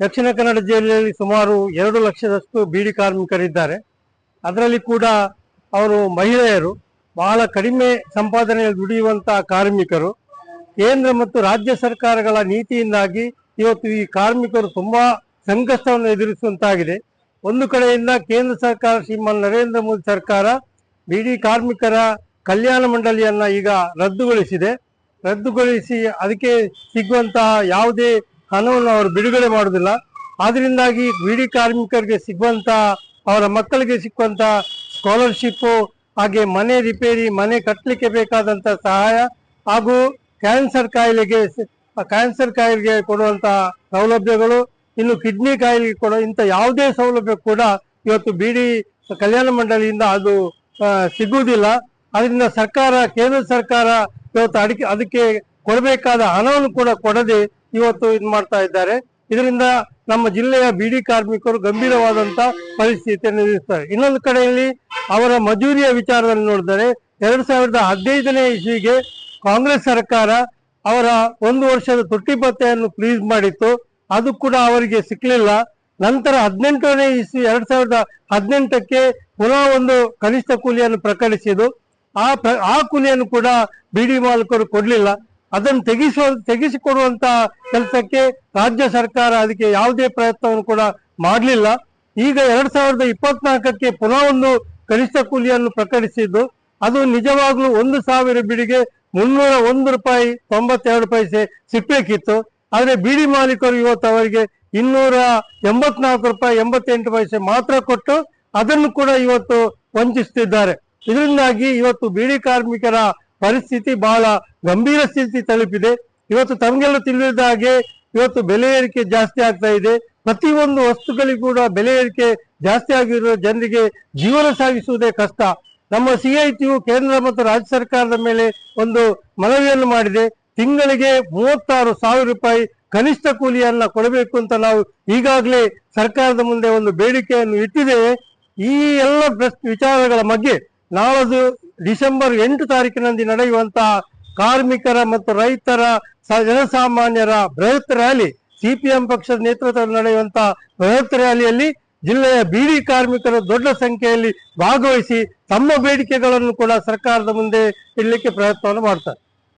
ದಕ್ಷಿಣ ಕನ್ನಡ ಜಿಲ್ಲೆಯಲ್ಲಿ ಸುಮಾರು ಎರಡು ಲಕ್ಷದಷ್ಟು ಬೀಡಿ ಕಾರ್ಮಿಕರಿದ್ದಾರೆ. ಅದರಲ್ಲಿ ಕೂಡ ಅವರು ಮಹಿಳೆಯರು, ಬಹಳ ಕಡಿಮೆ ಸಂಪಾದನೆಯಲ್ಲಿ ದುಡಿಯುವಂತಹ ಕಾರ್ಮಿಕರು. ಕೇಂದ್ರ ಮತ್ತು ರಾಜ್ಯ ಸರ್ಕಾರಗಳ ನೀತಿಯಿಂದಾಗಿ ಇವತ್ತು ಈ ಕಾರ್ಮಿಕರು ತುಂಬಾ ಸಂಕಷ್ಟವನ್ನು ಎದುರಿಸುವಂತಾಗಿದೆ. ಒಂದು ಕಡೆಯಿಂದ ಕೇಂದ್ರ ಸರ್ಕಾರ, ಶ್ರೀಮಾನ್ ನರೇಂದ್ರ ಮೋದಿ ಸರ್ಕಾರ ಬಿಡಿ ಕಾರ್ಮಿಕರ ಕಲ್ಯಾಣ ಮಂಡಳಿಯನ್ನ ಈಗ ರದ್ದುಗೊಳಿಸಿದೆ. ರದ್ದುಗೊಳಿಸಿ ಅದಕ್ಕೆ ಸಿಗುವಂತಹ ಯಾವುದೇ ಹಣವನ್ನು ಅವರು ಬಿಡುಗಡೆ ಮಾಡೋದಿಲ್ಲ ಆದ್ರಿಂದಾಗಿ ಬಿಡಿ ಕಾರ್ಮಿಕರಿಗೆ ಸಿಗುವಂತ, ಅವರ ಮಕ್ಕಳಿಗೆ ಸಿಕ್ಕುವಂತ ಸ್ಕಾಲರ್ಶಿಪ್ ಹಾಗೆ ಮನೆ ರಿಪೇರಿ ಮನೆ ಕಟ್ಟಲಿಕ್ಕೆ ಬೇಕಾದಂತ ಸಹಾಯ ಹಾಗೂ ಕ್ಯಾನ್ಸರ್ ಕಾಯಿಲೆಗೆ ಕ್ಯಾನ್ಸರ್ ಕಾಯಿಲೆಗೆ ಕೊಡುವಂತ ಸೌಲಭ್ಯಗಳು, ಇನ್ನು ಕಿಡ್ನಿ ಕಾಯಿಲೆಗೆ ಕೊಡೋ, ಇಂಥ ಯಾವುದೇ ಸೌಲಭ್ಯ ಕೂಡ ಇವತ್ತು ಬಿಡಿ ಕಲ್ಯಾಣ ಮಂಡಳಿಯಿಂದ ಅದು ಸಿಗುವುದಿಲ್ಲ. ಅದರಿಂದ ಸರ್ಕಾರ, ಕೇಂದ್ರ ಸರ್ಕಾರ ಇವತ್ತು ಅಡಿಕೆ, ಅದಕ್ಕೆ ಕೊಡಬೇಕಾದ ಹಣವನ್ನು ಕೂಡ ಕೊಡದೆ ಇವತ್ತು ಇದು ಮಾಡ್ತಾ ಇದ್ದಾರೆ. ಇದರಿಂದ ನಮ್ಮ ಜಿಲ್ಲೆಯ ಬಿಡಿ ಕಾರ್ಮಿಕರು ಗಂಭೀರವಾದಂತ ಪರಿಸ್ಥಿತಿಯನ್ನು ಎದುರಿಸ್ತಾರೆ. ಇನ್ನೊಂದು ಕಡೆಯಲ್ಲಿ ಅವರ ಮಜೂರಿಯ ವಿಚಾರದಲ್ಲಿ ನೋಡಿದರೆ ಎರಡ್ ಸಾವಿರದ ಹದಿನೈದನೇ ಇಸ್ವಿಗೆ ಕಾಂಗ್ರೆಸ್ ಸರ್ಕಾರ ಅವರ ಒಂದು ವರ್ಷದ ತುಟ್ಟಿ ಪತ್ತೆಯನ್ನು ಫ್ರೀಸ್ ಮಾಡಿತ್ತು. ಅದು ಕೂಡ ಅವರಿಗೆ ಸಿಕ್ಕಲಿಲ್ಲ ನಂತರ ಹದಿನೆಂಟನೇ ಇಸ್ವಿ ಎರಡ್ ಸಾವಿರದ ಹದಿನೆಂಟಕ್ಕೆ ಪುನಃ ಒಂದು ಕನಿಷ್ಠ ಕೂಲಿಯನ್ನು ಪ್ರಕಟಿಸಿದ್ದು. ಆ ಆ ಕೂಲಿಯನ್ನು ಕೂಡ ಬಿಡಿ ಮಾಲೀಕರು ಕೊಡ್ಲಿಲ್ಲ. ಅದನ್ನು ತೆಗೆಸುವ ತೆಗೆಸಿಕೊಡುವಂತ ಕೆಲಸಕ್ಕೆ ರಾಜ್ಯ ಸರ್ಕಾರ ಅದಕ್ಕೆ ಯಾವುದೇ ಪ್ರಯತ್ನವನ್ನು ಕೂಡ ಮಾಡಲಿಲ್ಲ. ಈಗ ಎರಡ್ ಸಾವಿರದ ಇಪ್ಪತ್ನಾಲ್ಕಕ್ಕೆ ಪುನಃ ಒಂದು ಕನಿಷ್ಠ ಕೂಲಿಯನ್ನು ಪ್ರಕಟಿಸಿದ್ದು, ಅದು ನಿಜವಾಗ್ಲೂ ಒಂದು ಸಾವಿರ ಬಿಡಿಗೆ ಮುನ್ನೂರ ಒಂದು ರೂಪಾಯಿ, ತೊಂಬತ್ತೆರಡು ಪೈಸೆ ಸಿಗ್ಬೇಕಿತ್ತು. ಆದ್ರೆ ಬಿಡಿ ಮಾಲೀಕರು ಇವತ್ತು ಅವರಿಗೆ ಇನ್ನೂರ ಎಂಬತ್ನಾಲ್ಕು ರೂಪಾಯಿ, ಎಂಬತ್ತೆಂಟು ಪೈಸೆ ಮಾತ್ರ ಕೊಟ್ಟು ಅದನ್ನು ಕೂಡ ಇವತ್ತು ವಂಚಿಸುತ್ತಿದ್ದಾರೆ ಇದರಿಂದಾಗಿ ಇವತ್ತು ಬೀಡಿ ಕಾರ್ಮಿಕರ ಪರಿಸ್ಥಿತಿ ಬಹಳ ಗಂಭೀರ ಸ್ಥಿತಿ ತಲುಪಿದೆ. ಇವತ್ತು ತಮಗೆಲ್ಲ ತಿಳಿದ ಹಾಗೆ ಇವತ್ತು ಬೆಲೆ ಏರಿಕೆ ಜಾಸ್ತಿ ಆಗ್ತಾ ಇದೆ. ಪ್ರತಿಯೊಂದು ವಸ್ತುಗಳಿಗೂ ಕೂಡ ಬೆಲೆ ಏರಿಕೆ ಜಾಸ್ತಿ ಆಗಿರುವ ಜನರಿಗೆ ಜೀವನ ಸಾಗಿಸುವುದೇ ಕಷ್ಟ. ನಮ್ಮ ಸಿಐಟಿಯು ಕೇಂದ್ರ ಮತ್ತು ರಾಜ್ಯ ಸರ್ಕಾರದ ಮೇಲೆ ಒಂದು ಮನವಿಯನ್ನು ಮಾಡಿದೆ. ತಿಂಗಳಿಗೆ ಮೂವತ್ತಾರು ಸಾವಿರ ರೂಪಾಯಿ ಕನಿಷ್ಠ ಕೂಲಿಯನ್ನ ಕೊಡಬೇಕು ಅಂತ ನಾವು ಈಗಾಗಲೇ ಸರ್ಕಾರದ ಮುಂದೆ ಒಂದು ಬೇಡಿಕೆಯನ್ನು ಇಟ್ಟಿದ್ದೇವೆ. ಈ ಎಲ್ಲ ವಿಚಾರಗಳ ಬಗ್ಗೆ ನಾಳದು ಡಿಸೆಂಬರ್ ಎಂಟು ತಾರೀಕಿನಂದು ನಡೆಯುವಂತಹ ಕಾರ್ಮಿಕರ ಮತ್ತು ರೈತರ ಜನಸಾಮಾನ್ಯರ ಬೃಹತ್ ರ್ಯಾಲಿ, ಸಿಪಿಎಂ ಪಕ್ಷದ ನೇತೃತ್ವದಲ್ಲಿ ನಡೆಯುವಂತಹ ಬೃಹತ್ ರ್ಯಾಲಿಯಲ್ಲಿ ಜಿಲ್ಲೆಯ ಬೀಡಿ ಕಾರ್ಮಿಕರು ದೊಡ್ಡ ಸಂಖ್ಯೆಯಲ್ಲಿ ಭಾಗವಹಿಸಿ ತಮ್ಮ ಬೇಡಿಕೆಗಳನ್ನು ಕೂಡ ಸರ್ಕಾರದ ಮುಂದೆ ಇಡಲಿಕ್ಕೆ ಪ್ರಯತ್ನವನ್ನು ಮಾಡ್ತಾರೆ.